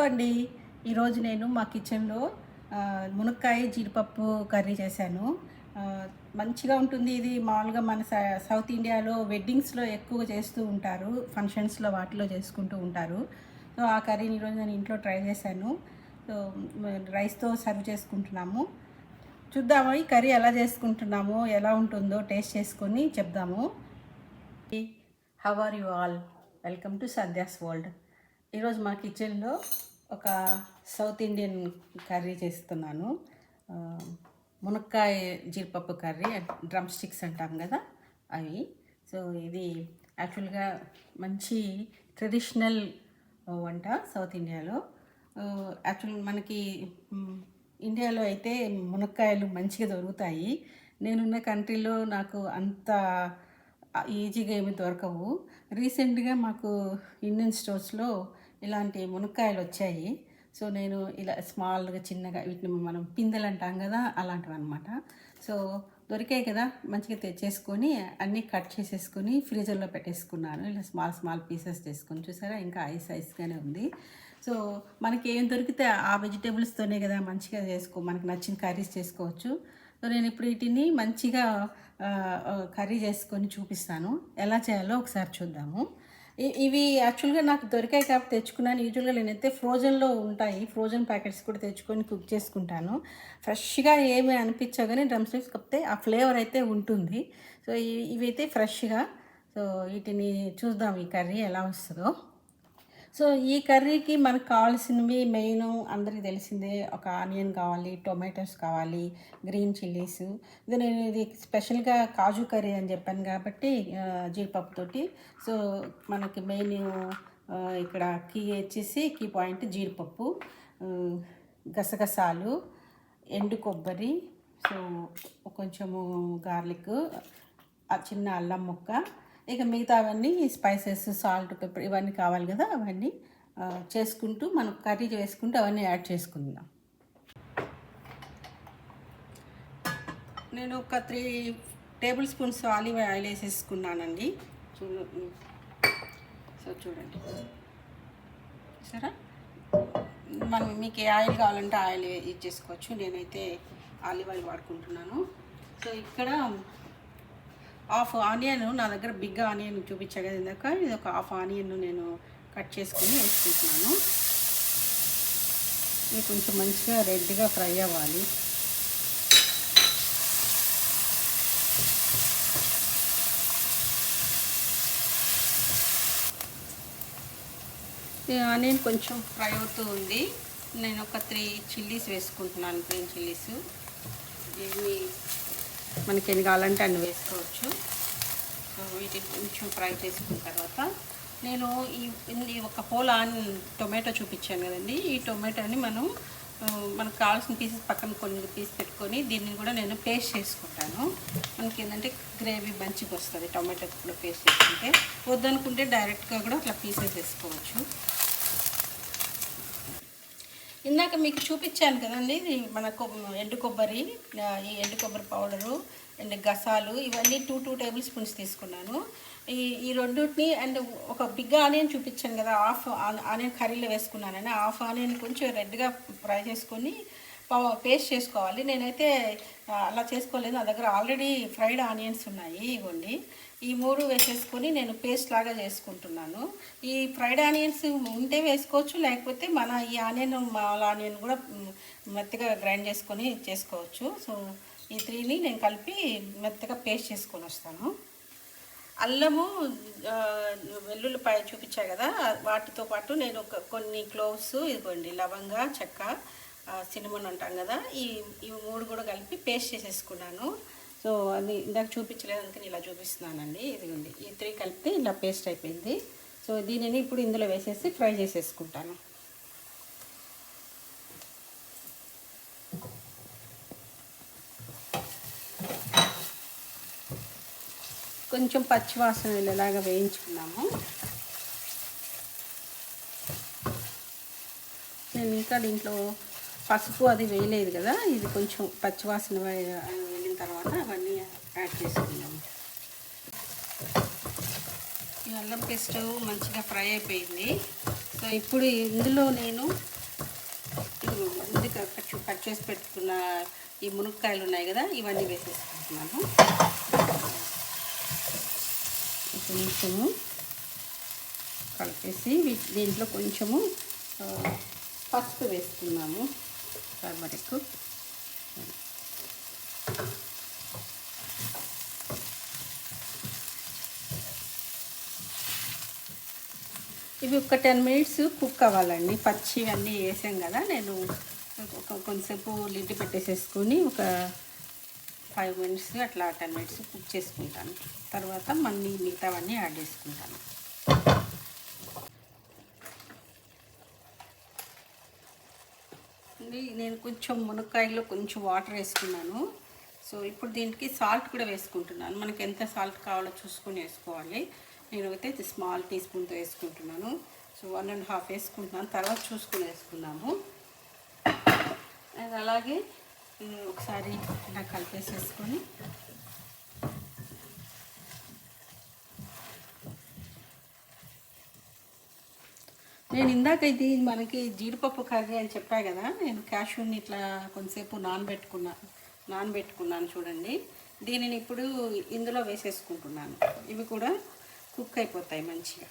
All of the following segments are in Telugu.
అండి. ఈరోజు నేను మా కిచెన్లో మునక్కాయ జీడిపప్పు కర్రీ చేశాను. మంచిగా ఉంటుంది ఇది. మామూలుగా మన స- సౌత్ ఇండియాలో వెడ్డింగ్స్లో ఎక్కువ చేస్తూ ఉంటారు. ఫంక్షన్స్లో వాటిలో చేసుకుంటూ ఉంటారు. సో ఆ కర్రీని ఈరోజు నేను ఇంట్లో ట్రై చేశాను. సో రైస్తో సర్వ్ చేసుకుంటున్నాము. చూద్దాము ఈ కర్రీ ఎలా చేసుకుంటున్నామో ఎలా ఉంటుందో టేస్ట్ చేసుకొని చెప్దాము. How are you all welcome to Sandhya's world ఈరోజు మా కిచెన్లో ఒక సౌత్ ఇండియన్ కర్రీ చేస్తున్నాను. మునక్కాయ జీడిపప్పు కర్రీ డ్రమ్ స్టిక్స్ అంటాం కదా అవి. సో ఇది యాక్చువల్గా మంచి ట్రెడిషనల్ వంట సౌత్ ఇండియాలో. యాక్చువల్ మనకి ఇండియాలో అయితే మునక్కాయలు మంచిగా దొరుకుతాయి. నేనున్న కంట్రీలో నాకు అంత ఈజీగా ఏమి దొరకవు. రీసెంట్గా మాకు ఇండియన్ స్టోర్స్లో ఇలాంటి మునక్కాయలు వచ్చాయి. సో నేను ఇలా స్మాల్గా చిన్నగా వీటిని మనం పిందెలు అంటాం కదా అలాంటివి అనమాట సో దొరికాయి కదా మంచిగా తెచ్చేసుకొని అన్నీ కట్ చేసేసుకొని ఫ్రీజర్లో పెట్టేసుకున్నాను. ఇలా స్మాల్ స్మాల్ పీసెస్ చేసుకొని చూసారా? ఇంకా ఐస్ ఐస్గానే ఉంది. సో మనకి ఏం దొరికితే ఆ వెజిటేబుల్స్తోనే కదా మంచిగా చేసుకో మనకు నచ్చిన కర్రీస్ చేసుకోవచ్చు. సో నేను ఇప్పుడు వీటిని మంచిగా కర్రీ చేసుకొని చూపిస్తాను. ఎలా చేయాలో ఒకసారి చూద్దాము. ఇవి యాక్చువల్గా నాకు దొరికాయి కాబట్టి తెచ్చుకున్నాను. యూజువల్గా నేనైతే ఫ్రోజన్లో ఉంటాయి. ఫ్రోజన్ ప్యాకెట్స్ కూడా తెచ్చుకొని కుక్ చేసుకుంటాను. ఫ్రెష్గా ఏమి అనిపించా కానీ డ్రమ్ స్టిక్స్ ఆ ఫ్లేవర్ అయితే ఉంటుంది. సో ఇవి ఇవైతే ఫ్రెష్గా. సో వీటిని చూద్దాం ఈ కర్రీ ఎలా వస్తుందో. సో ఈ కర్రీకి మనకు కావాల్సినవి మెయిన్ అందరికీ తెలిసిందే. ఒక ఆనియన్ కావాలి టొమాటోస్ కావాలి గ్రీన్ చిల్లీస్. ఇది నేను ఇది స్పెషల్గా కాజు కర్రీ అని చెప్పాను కాబట్టి జీడిపప్పుతోటి సో మనకి మెయిన్ ఇక్కడ కీ వచ్చేసి కీ పాయింట్ జీడిపప్పు గసగసాలు ఎండు కొబ్బరి సో కొంచెము గార్లిక్ ఆ చిన్న అల్లం ముక్క ఇక మిగతా అవన్నీ స్పైసెస్ సాల్ట్ పెప్పర్ ఇవన్నీ కావాలి కదా అవన్నీ చేసుకుంటూ మనం కర్రీ వేసుకుంటూ అవన్నీ యాడ్ చేసుకుందాం. నేను ఒక three tablespoons olive oil వేసేసుకున్నానండి. చూడు సో చూడండి. సరే మనం మీకు ఏ ఆయిల్ కావాలంటే ఆయిల్ ఇచ్చేసుకోవచ్చు. నేనైతే ఆలివ్ ఆయిల్ వాడుకుంటున్నాను. సో ఇక్కడ హాఫ్ ఆనియన్ నా దగ్గర బిగ్ ఆనియన్ చూపించా కదా ఇందాక. ఇది ఒక హాఫ్ ఆనియన్ నేను కట్ చేసుకుని వేసుకుంటున్నాను. ఇది కొంచెం మంచిగా రెడ్గా ఫ్రై అవ్వాలి. ఈ ఆనియన్ కొంచెం ఫ్రై అవుతూ ఉంది. నేను ఒక త్రీ చిల్లీస్ వేసుకుంటున్నాను గ్రీన్ చిల్లీస్. ఇవి మనకి ఎన్ని కావాలంటే అన్ని వేసుకోవచ్చు. సో వీటిని కొంచెం ఫ్రై చేసుకున్న తర్వాత నేను ఈ ఒక హోల్ ఆన్ టొమాటో చూపించాను కదండి. ఈ టొమాటోని మనం మనకు కావాల్సిన పీసెస్ పక్కన కొన్ని పీస్ పెట్టుకొని దీన్ని కూడా నేను పేస్ట్ చేసుకుంటాను. మనకి ఏంటంటే గ్రేవీ మంచిగా వస్తుంది టొమాటో కూడా పేస్ట్ చేసుకుంటే. వద్దనుకుంటే డైరెక్ట్గా కూడా అట్లా పీసెస్ వేసుకోవచ్చు. ఇందాక మీకు చూపించాను కదండి మన ఎండు కొబ్బరి ఈ ఎండు కొబ్బరి పౌడరు అండ్ గసాలు ఇవన్నీ టూ టూ టేబుల్ స్పూన్స్ తీసుకున్నాను. ఈ ఈ రెండుటిని అండ్ ఒక బిగ్ ఆనియన్ చూపించాను కదా హాఫ్ ఆనియన్ కర్రీలో వేసుకున్నానని హాఫ్ ఆనియన్ కొంచెం రెడ్గా ఫ్రై చేసుకొని పవ- పేస్ట్ చేసుకోవాలి. నేనైతే అలా చేసుకోలేదు నా దగ్గర ఆల్రెడీ ఫ్రైడ్ ఆనియన్స్ ఉన్నాయి ఇవ్వండి. ఈ మూడు వేసేసుకొని నేను పేస్ట్ లాగా చేసుకుంటున్నాను. ఈ ఫ్రైడ్ ఆనియన్స్ ఉంటే వేసుకోవచ్చు లేకపోతే మన ఈ ఆనియన్ మాల ఆనియన్ కూడా మెత్తగా గ్రైండ్ చేసుకొని చేసుకోవచ్చు. సో ఈ త్రీని నేను కలిపి మెత్తగా పేస్ట్ చేసుకొని వస్తాను. అల్లము వెల్లుల్లిపాయ చూపించా కదా వాటితో పాటు నేను ఒక కొన్ని క్లోవ్స్ ఇదిగోండి లవంగ చెక్క సినిమన్ అంటాం కదా ఈ ఈ మూడు కూడా కలిపి పేస్ట్ చేసేసుకున్నాను. సో అది ఇందాక చూపించలేదు అందుకని ఇలా చూపిస్తున్నానండి. ఇదిగోండి ఈ త్రీ కలిపితే ఇలా పేస్ట్ అయిపోయింది. సో దీనిని ఇప్పుడు ఇందులో వేసేసి ఫ్రై చేసేసుకుంటాను. కొంచెం పచ్చివాసన వెళ్ళేలాగా వేయించుకున్నాము. నేను ఇంకా దీంట్లో పసుపు అది వేయలేదు కదా ఇది కొంచెం పచ్చివాసన వెళ్ళిన తర్వాత అవన్నీ యాడ్ చేసుకున్నాము ఈ అల్లం పేస్ట్ మంచిగా ఫ్రై అయిపోయింది. సో ఇప్పుడు ఇందులో నేను ముందుగా కట్ చేసి పెట్టుకున్న ఈ మునక్కాయలు ఉన్నాయి కదా ఇవన్నీ వేసేసుకుంటున్నాను. కొంచెము కలిపేసి దీంట్లో కొంచెము పసుపు వేసుకున్నాము. టర్మరిక్ ఇవి ఒక టెన్ మినిట్స్ కుక్ అవ్వాలండి. పచ్చి అన్నీ వేసాం కదా నేను ఒక కొంతసేపు లిడ్ పెట్టేసేసుకుని ఒక ఫైవ్ మినిట్స్ అట్లా టెన్ మినిట్స్ కుక్ చేసుకుంటాను. తర్వాత మళ్ళీ మిగతావన్నీ యాడ్ చేసుకుంటాను ఇది నేను కొంచెం మునక్కాయలో కొంచెం వాటర్ వేసుకున్నాను. సో ఇప్పుడు దీనికి సాల్ట్ కూడా వేసుకుంటున్నాను. మనకి ఎంత సాల్ట్ కావాలో చూసుకొని వేసుకోవాలి. నేను అయితే స్మాల్ టీ స్పూన్తో వేసుకుంటున్నాను. సో వన్ అండ్ హాఫ్ వేసుకుంటున్నాను. తర్వాత చూసుకొని వేసుకున్నాము. అలాగే ఒకసారి ఇలా కలిపేసేసుకొని నేను ఇందాక ఇది మనకి జీడిపప్పు కర్రీ అని చెప్పా కదా నేను క్యాష్యూని ఇట్లా కొంతసేపు నానబెట్టుకున్నా నానబెట్టుకున్నాను చూడండి. దీనిని ఇప్పుడు ఇందులో వేసేసుకుంటున్నాను. ఇవి కూడా కుక్ అయిపోతాయి మంచిగా.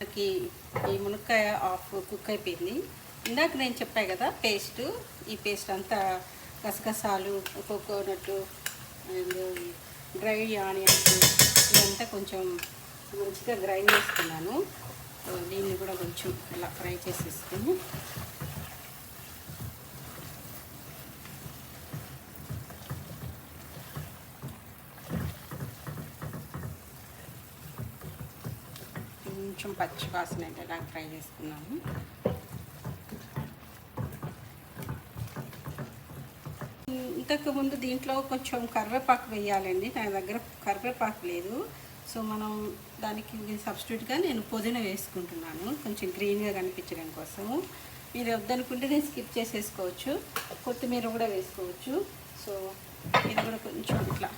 మనకి ఈ మునక్కాయ ఆఫ్ కుక్ అయిపోయింది. ఇందాక నేను చెప్పాను కదా పేస్ట్ ఈ పేస్ట్ అంతా గసగసాలు కోకోనట్ అండ్ డ్రై ఆనియన్స్ ఇదంతా కొంచెం మంచిగా గ్రైండ్ చేసుకున్నాను. దీన్ని కూడా కొంచెం ఇలా ఫ్రై చేసేసుకుని. కొంచెం పచ్చి వాసన ఇలా ఫ్రై చేసుకున్నాము ఇంతకుముందు దీంట్లో కొంచెం కరివేపాకు వేయాలండి. నా దగ్గర కరివేపాకు లేదు. సో మనం దానికి సబ్స్టిట్యూట్గా నేను పుదీనా వేసుకుంటున్నాను. కొంచెం గ్రీన్గా కనిపించడం కోసం. మీరు వద్దనుకుంటే నేను స్కిప్ చేసేసుకోవచ్చు. కొత్తిమీర కూడా వేసుకోవచ్చు. సో ఇది కూడా కొంచెం ఇట్లా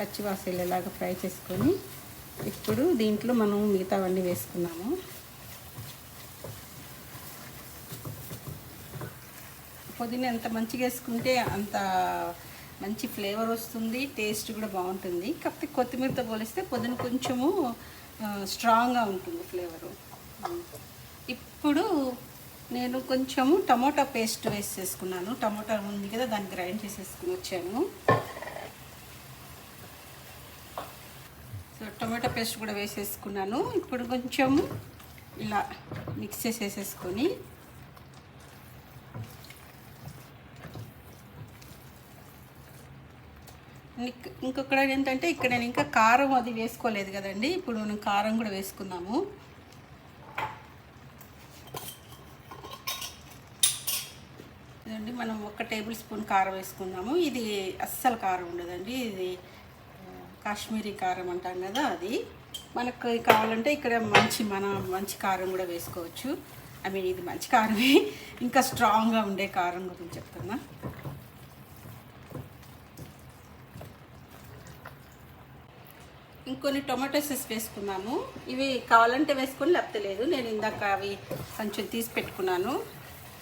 పచ్చివాసలు ఇలాగా ఫ్రై చేసుకొని ఇప్పుడు దీంట్లో మనం మిగతావన్నీ వేసుకున్నాము. పుదీనా ఎంత మంచిగా వేసుకుంటే అంత మంచి ఫ్లేవర్ వస్తుంది టేస్ట్ కూడా బాగుంటుంది. కాకపోతే కొత్తిమీరతో పోలిస్తే పుదీన కొంచెము స్ట్రాంగ్గా ఉంటుంది ఫ్లేవరు. ఇప్పుడు నేను కొంచెము టమోటా పేస్ట్ వేసేసుకున్నాను టమోటా ఉంది కదా దాన్ని గ్రైండ్ చేసేసుకుని వచ్చాను. సో టమాటా పేస్ట్ కూడా వేసేసుకున్నాను. ఇప్పుడు కొంచెం ఇలా మిక్స్ చేసేసేసుకొని ఇంకొకటి ఏంటంటే ఇక్కడ నేను ఇంకా కారం అది వేసుకోలేదు కదండి. ఇప్పుడు మనం కారం కూడా వేసుకుందాము. ఇదండి మనం ఒక టేబుల్ స్పూన్ కారం వేసుకుందాము. ఇది అస్సలు కారం ఉండదండి. ఇది కాశ్మీరీ కారం అంటాం కదా అది. మనకు కావాలంటే ఇక్కడ మంచి మన మంచి కారం కూడా వేసుకోవచ్చు. ఐ మీన్ ఇది మంచి కారమే. ఇంకా స్ట్రాంగ్గా ఉండే కారం గురించి చెప్తున్నా. ఇంకొన్ని టొమాటోసెస్ వేసుకున్నాము. ఇవి కావాలంటే వేసుకొని లేకపోతే లేదు. నేను ఇందాక అవి కొంచెం తీసి పెట్టుకున్నాను.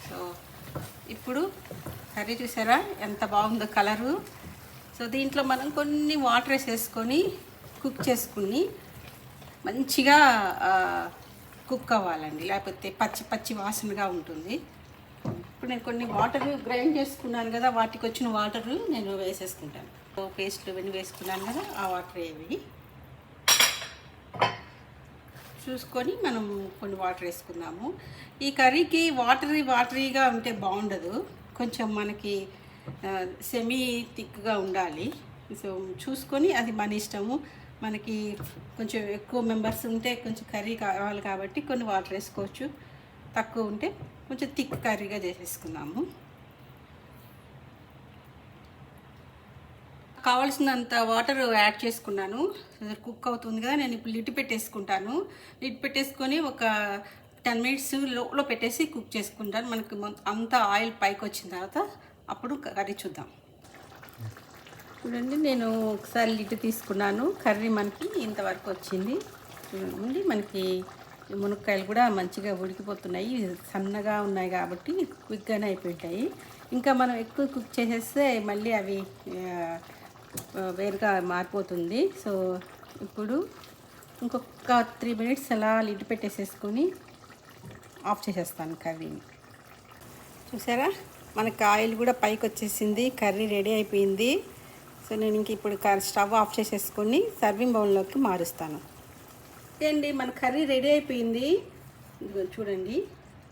సో ఇప్పుడు కర్రీ చూసారా? ఎంత బాగుందో కలరు. సో దీంట్లో మనం కొన్ని వాటర్ వేసేసుకొని కుక్ చేసుకుని మంచిగా కుక్ అవ్వాలండి. లేకపోతే పచ్చి పచ్చి వాసనగా ఉంటుంది. ఇప్పుడు నేను కొన్ని వాటర్ గ్రైండ్ చేసుకున్నాను కదా వాటికి వచ్చిన వాటర్ నేను వేసేసుకుంటాను. పేస్ట్లు ఇవన్నీ వేసుకున్నాను కదా ఆ వాటర్ ఏవి చూసుకొని మనం కొన్ని వాటర్ వేసుకుందాము. ఈ కర్రీకి వాటరీ వాటరీగా ఉంటే బాగుండదు. కొంచెం మనకి సెమీ థిక్గా ఉండాలి. సో చూసుకొని అది మన ఇష్టము. మనకి కొంచెం ఎక్కువ మెంబర్స్ ఉంటే కొంచెం కర్రీ కావాలి కాబట్టి కొన్ని వాటర్ వేసుకోవచ్చు. తక్కువ ఉంటే కొంచెం థిక్ కర్రీగా చేసేసుకుందాము. కావాల్సినంత వాటర్ యాడ్ చేసుకున్నాను. కుక్ అవుతుంది కదా నేను ఇప్పుడు లిట్ పెట్టేసుకుంటాను. లిట్ పెట్టేసుకొని ఒక టెన్ మినిట్స్ లోలో పెట్టేసి కుక్ చేసుకుంటాను. మనకి అంత అంతా ఆయిల్ పైకి వచ్చిన తర్వాత అప్పుడు కర్రీ చూద్దాం. చూడండి నేను ఒకసారి లిట్ తీసుకున్నాను. కర్రీ మనకి ఇంతవరకు వచ్చింది. చూడండి మనకి మునక్కాయలు కూడా మంచిగా ఉడికిపోతున్నాయి. సన్నగా ఉన్నాయి కాబట్టి క్విక్గానే అయిపోయాయి ఇంకా మనం ఎక్కువ కుక్ చేసేస్తే మళ్ళీ అవి వేరుగా మారిపోతుంది. సో ఇప్పుడు ఇంకొక త్రీ మినిట్స్ అలా లిడ్ పెట్టేసేసుకొని ఆఫ్ చేసేస్తాను కర్రీని. చూసారా? మనకి ఆయిల్ కూడా పైకి వచ్చేసింది. కర్రీ రెడీ అయిపోయింది. సో నేను ఇంక ఇప్పుడు స్టవ్ ఆఫ్ చేసేసుకొని సర్వింగ్ బౌల్లోకి మారుస్తాను. ఏండి అండి మన కర్రీ రెడీ అయిపోయింది. చూడండి.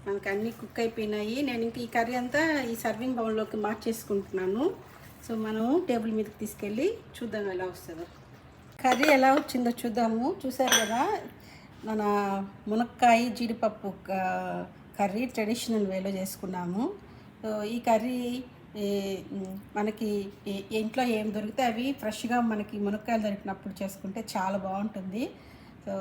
మనకి అన్నీ కుక్ అయిపోయినాయి. నేను ఇంక ఈ కర్రీ అంతా ఈ సర్వింగ్ బౌల్లోకి మార్చేసుకుంటున్నాను. సో మనం టేబుల్ మీదకి తీసుకెళ్ళి చూద్దాం ఎలా వస్తుందో. కర్రీ ఎలా వచ్చిందో చూద్దాము. చూసారు కదా మన మునక్కాయ జీడిపప్పు కర్రీ ట్రెడిషనల్ వేలో చేసుకున్నాము. సో ఈ కర్రీ మనకి ఇంట్లో ఏం దొరికితే అవి ఫ్రెష్గా మనకి మునక్కాయలు దొరికినప్పుడు చేసుకుంటే చాలా బాగుంటుంది. సో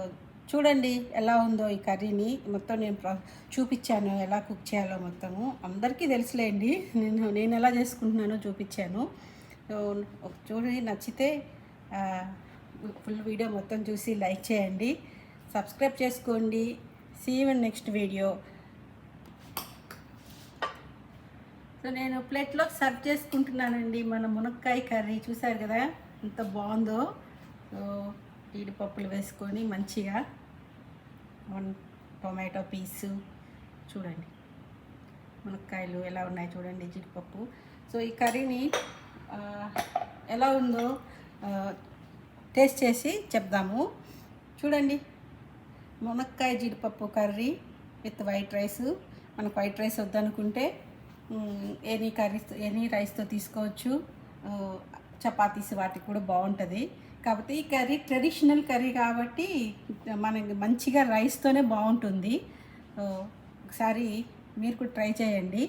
చూడండి ఎలా ఉందో ఈ కర్రీని. మొత్తం నేను ప్ర- చూపించాను ఎలా కుక్ చేయాలో మొత్తము. అందరికీ తెలుసులేండి. నేను నేను ఎలా చేసుకుంటున్నానో చూపించాను. చూడండి నచ్చితే ఫుల్ వీడియో మొత్తం చూసి లైక్ చేయండి. సబ్స్క్రైబ్ చేసుకోండి. See one next video so నేను ప్లేట్లో సర్వ్ చేసుకుంటున్నానండి. మన మునక్కాయ కర్రీ చూసారు కదా? ఎంత బాగుందో. సో జీడిపప్పులు వేసుకొని మంచిగా వన్ టొమాటో పీసు చూడండి. మునక్కాయలు ఎలా ఉన్నాయి చూడండి జీడిపప్పు. సో ఈ కర్రీని ఎలా ఉందో టేస్ట్ చేసి చెప్దాము. చూడండి. మునక్కాయ జీడిపప్పు కర్రీ విత్ వైట్ రైస్. మనకు వైట్ రైస్ వద్దనుకుంటే ఎనీ కర్రీస్ ఎనీ రైస్తో తీసుకోవచ్చు. చపాతీస్ వాటికి కూడా బాగుంటుంది. కాకపోతే ఈ కర్రీ ట్రెడిషనల్ కర్రీ కాబట్టి మనకి మంచిగా రైస్తోనే బాగుంటుంది. ఒకసారి మీరు కూడా ట్రై చేయండి.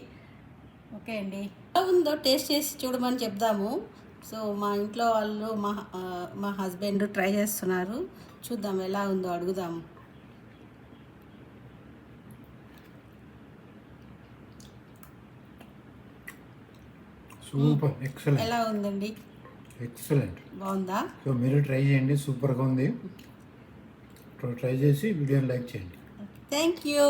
ఓకే అండి. ఎలా ఉందో టేస్ట్ చేసి చూడమని చెప్దాము. సో మా ఇంట్లో వాళ్ళు మా మా హస్బెండ్ ట్రై చేస్తున్నారు. చూద్దాం ఎలా ఉందో అడుగుదాము. సూపర్ ఎలా ఉందండి? ఎక్సలెంట్ బాగుందా? సో మీరు ట్రై చేయండి. సూపర్గా ఉంది. ట్రై చేసి వీడియోని లైక్ చేయండి. Thank you